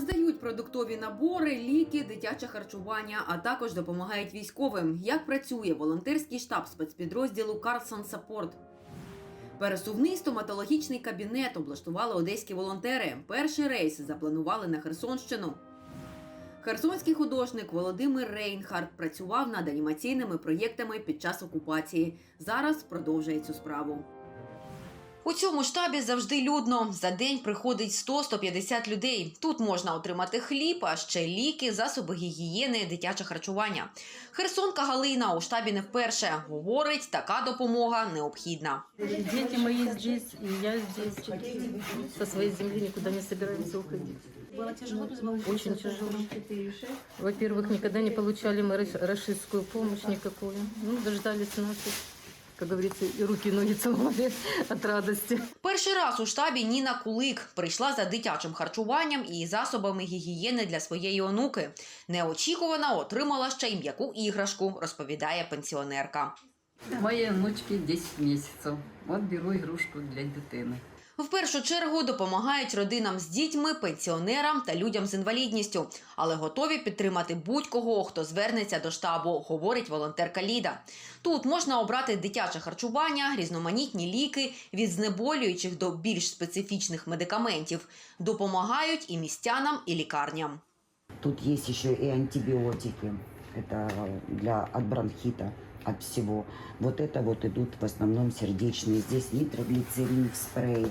Роздають продуктові набори, ліки, дитяче харчування, а також допомагають військовим. Як працює волонтерський штаб спецпідрозділу Carlson Support? Пересувний стоматологічний кабінет облаштували одеські волонтери. Перший рейс запланували на Херсонщину. Херсонський художник Володимир Рейнхард працював над анімаційними проєктами під час окупації. Зараз продовжує цю справу. У цьому штабі завжди людно. За день приходить 100-150 людей. Тут можна отримати хліб, а ще ліки, засоби гігієни, дитяче харчування. Херсонка Галина у штабі не вперше. Говорить, така допомога необхідна. Дети мои здесь, и я здесь. Со своей земли никуда не собираемся уходить. Было тяжело без волонтеров? Очень тяжело. Во-первых, никогда не получали мы раш- рашистскую помощь никакую. Ну, дождались наших, как говорится, и руки, и ноги целовали от радості. Перший раз у штабі Ніна Кулик прийшла за дитячим харчуванням і засобами гігієни для своєї онуки. Неочікувано отримала ще й м'яку іграшку, розповідає пенсіонерка. Моей онучки 10 місяців. От беру ігрушку для дитини. В першу чергу допомагають родинам з дітьми, пенсіонерам та людям з інвалідністю, але готові підтримати будь-кого, хто звернеться до штабу, говорить волонтерка Ліда. Тут можна обрати дитяче харчування, різноманітні ліки від знеболюючих до більш специфічних медикаментів. Допомагають і містянам, і лікарням. Тут есть еще и антибиотики. Это для от бронхита, от всего. Вот это вот идут в основном сердечные. Здесь нитроглицерин в спрее.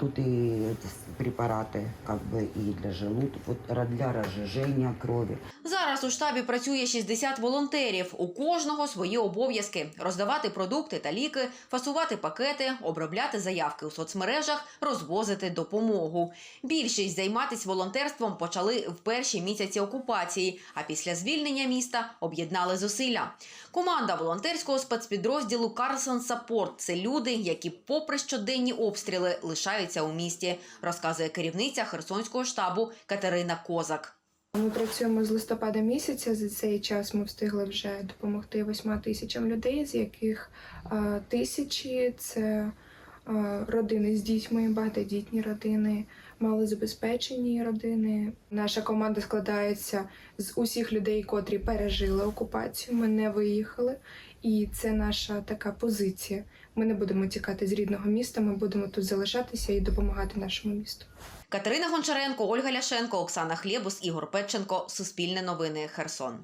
Тут и эти с- препараты как бы и для желудка, вот ра- для разжижения крови. Зараз у штабі працює 60 волонтерів. У кожного свої обов'язки: роздавати продукти та ліки, фасувати пакети, обробляти заявки у соцмережах, розвозити допомогу. Більшість займатися волонтерством почали в перші місяці окупації, а після звільнення міста об'єднали зусилля. Команда волонтерського спецпідрозділу Carlson Support – це люди, які, попри щоденні обстріли, лишаються у місті, розказує керівниця Херсонського штабу Катерина Козак. Ми працюємо з листопада місяця. За цей час ми встигли вже допомогти восьма тисячам людей, з яких тисячі це родини з дітьми, багатодітні родини, малозабезпечені родини. Наша команда складається з усіх людей, котрі пережили окупацію. Ми не виїхали, і це наша така позиція. Ми не будемо тікати з рідного міста. Ми будемо тут залишатися і допомагати нашому місту. Катерина Гончаренко, Ольга Ляшенко, Оксана Хлєбус, Ігор Петченко. Суспільне новини. Херсон.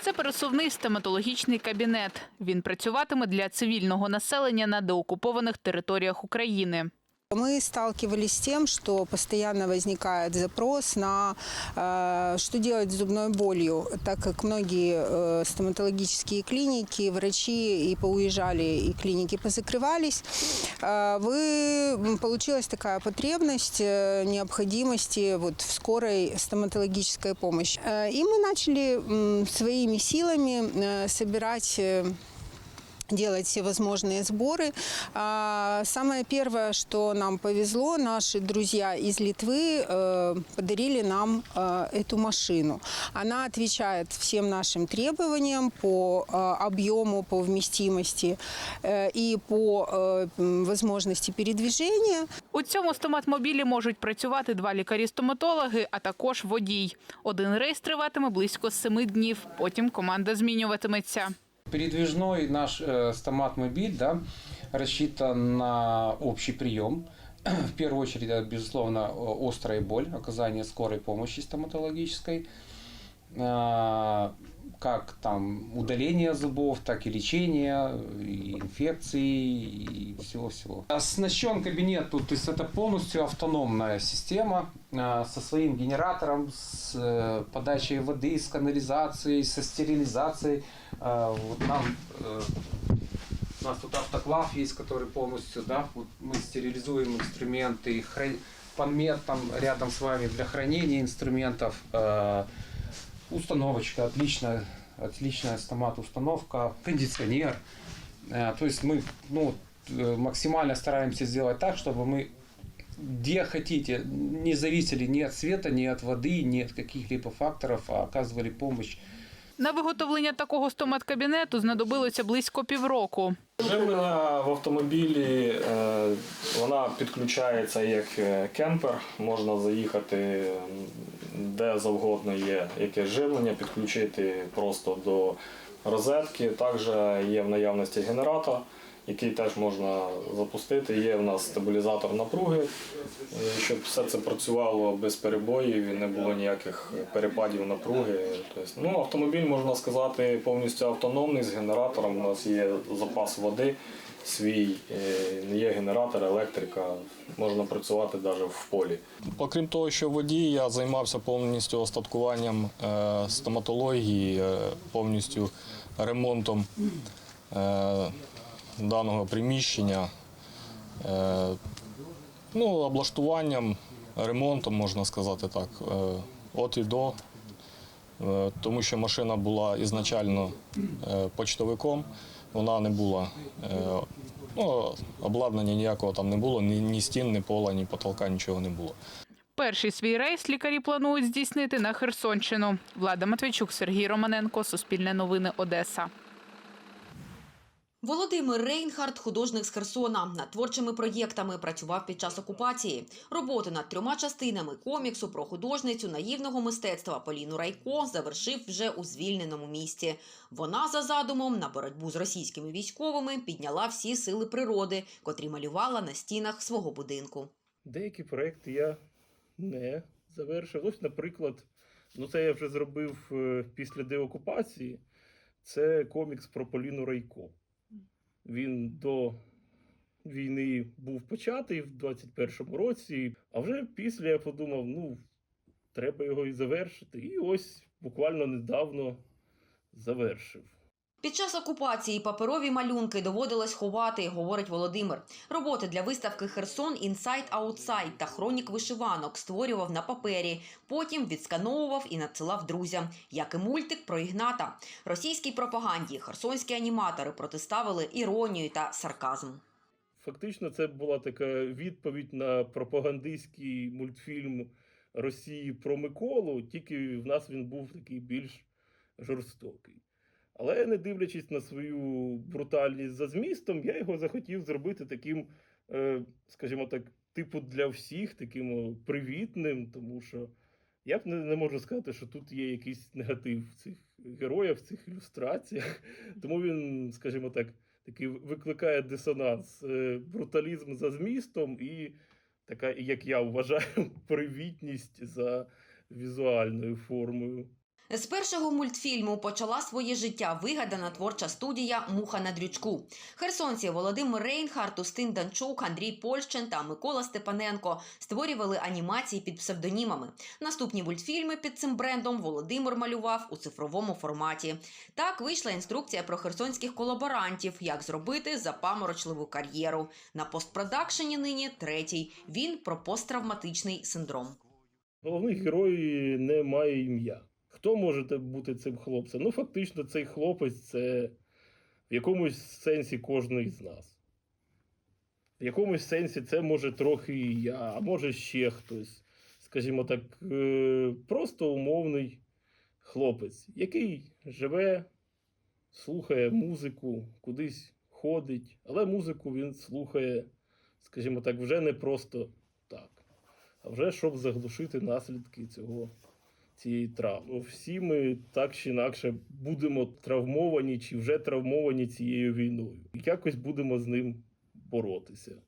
Це пересувний стоматологічний кабінет. Він працюватиме для цивільного населення на деокупованих територіях України. Мы сталкивались с тем, что постоянно возникает запрос на э, что делать с зубной болью, так как многие э, стоматологические клиники, врачи и поуезжали, и клиники позакрывались. Э, вы, м, получилась такая потребность э, необходимости вот в скорой стоматологической помощи. Э, и мы начали м, своими силами э, собирать э, делать все возможные сборы. А, Самое первое, что нам повезло, наши друзья из Литвы э, подарили нам э, эту машину. Она отвечает всем нашим требованиям по э, объему, по вместимости э, и по э, м, возможности передвижения. У цьому стоматмобілі можуть працювати два лікарі-стоматологи, а також водій. Один рейс триватиме близько семи днів. Потім команда змінюватиметься. Передвижной наш э, стомат-мобиль да, рассчитан на общий прием. В первую очередь, это, безусловно, о- острая боль, оказание скорой помощи стоматологической, А, как там удаление зубов, так и лечение, и инфекции, и всего-всего. Оснащен кабинет то есть это полностью автономная система а, со своим генератором, с э, подачей воды, с канализацией, со стерилизацией. А, Вот нам э, у нас тут автоклав есть, который полностью, да, вот мы стерилизуем инструменты, хра- подмет там рядом с вами для хранения инструментов, э, установочка отличная, отличная стомат-установка, кондиционер. Э, То есть мы ну, максимально стараемся сделать так, чтобы мы где хотите, не зависели ни от света, ни от воды, ни от каких-либо факторов, а оказывали помощь На виготовлення такого стомат-кабінету знадобилося близько півроку. Живлення в автомобілі е, вона підключається як е, кемпер. Можна заїхати де завгодно є яке живлення, підключити просто до розетки. Також є в наявності генератор, який теж можна запустити. Є в нас стабілізатор напруги, е, щоб все це працювало без перебоїв і не було ніяких перепадів напруги. Тобто, ну, автомобіль можна сказати повністю автономний з генератором. У нас є запас води свій, е, є генератор, електрика. Можна працювати навіть в полі. Окрім того, що водій, я займався повністю остаткуванням е, стоматології, е, повністю ремонтом даного приміщення, е, ну, облаштуванням, ремонтом, можна сказати так, е, от і до. Е, Тому що машина була ізначально почтовиком, вона не була, ну, обладнання ніякого там не було, ні, ні стін, ні пола, ні потолка, нічого не було. Перший свій рейс лікарі планують здійснити на Херсонщину. Влада Матвійчук, Сергій Романенко, Суспільне новини, Одеса. Володимир Рейнхард, художник з Херсона, над творчими проєктами працював під час окупації. Роботи над трьома частинами коміксу про художницю наївного мистецтва Поліну Райко завершив вже у звільненому місті. Вона за задумом на боротьбу з російськими військовими підняла всі сили природи, котрі малювала на стінах свого будинку. Деякі проекти я не завершив. Ось, наприклад, ну це я вже зробив е, після деокупації. Це комікс про Поліну Райко. Він до війни був початий в 21-му році, а вже після я подумав, ну, треба його і завершити. І ось буквально недавно завершив. Під час окупації паперові малюнки доводилось ховати, говорить Володимир. Роботи для виставки Херсон Інсайд Аутсайд та хронік вишиванок створював на папері. Потім відскановував і надсилав друзям, як і мультик про Ігната. Російській пропаганді херсонські аніматори протиставили іронію та сарказм. Фактично, це була така відповідь на пропагандистський мультфільм Росії про Миколу, тільки в нас він був такий більш жорстокий. Але не дивлячись на свою брутальність за змістом, я його захотів зробити таким, е, скажімо так, типу для всіх, таким привітним, тому що я б не, не можу сказати, що тут є якийсь негатив в цих героях, в цих ілюстраціях. Тому він, скажімо так, такий викликає дисонанс, е, бруталізм за змістом і така, як я вважаю, привітність за візуальною формою. З першого мультфільму почала своє життя вигадана творча студія Муха на дрючку. Херсонці Володимир Рейнхард, Устин Данчук, Андрій Польщин та Микола Степаненко створювали анімації під псевдонімами. Наступні мультфільми під цим брендом Володимир малював у цифровому форматі. Так вийшла інструкція про херсонських колаборантів, як зробити запаморочливу кар'єру. На постпродакшені нині третій. Він про посттравматичний синдром. Головний герой не має ім'я. Хто може бути цим хлопцем? Ну, фактично, цей хлопець це в якомусь сенсі кожний з нас. В якомусь сенсі це може трохи і я, а може ще хтось. Скажімо так, е, просто умовний хлопець, який живе, слухає музику, кудись ходить, але музику він слухає, скажімо так, вже не просто так, а вже щоб заглушити наслідки цього цієї травми. Всі ми так чи інакше будемо травмовані чи вже травмовані цією війною. І якось будемо з ним боротися.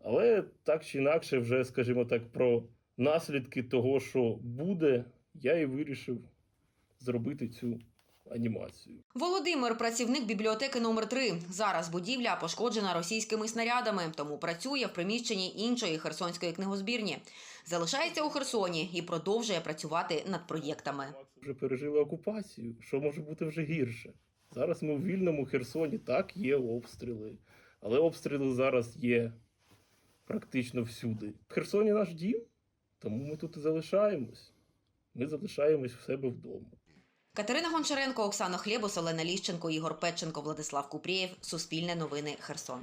Але так чи інакше, вже, скажімо так, про наслідки того, що буде, я і вирішив зробити цю анімацію. Володимир працівник бібліотеки номер 3 Зараз будівля пошкоджена російськими снарядами, тому працює в приміщенні іншої херсонської книгозбірні. Залишається у Херсоні і продовжує працювати над проєктами. Вже пережили окупацію. Що може бути вже гірше? Зараз ми в вільному Херсоні, так, є обстріли, але обстріли зараз є практично всюди. В Херсоні наш дім, тому ми тут і залишаємось. Ми залишаємось в себе вдома. Катерина Гончаренко, Оксана Хлєбус, Олена Ліщенко, Ігор Петченко, Владислав Купрієв. Суспільне новини Херсон.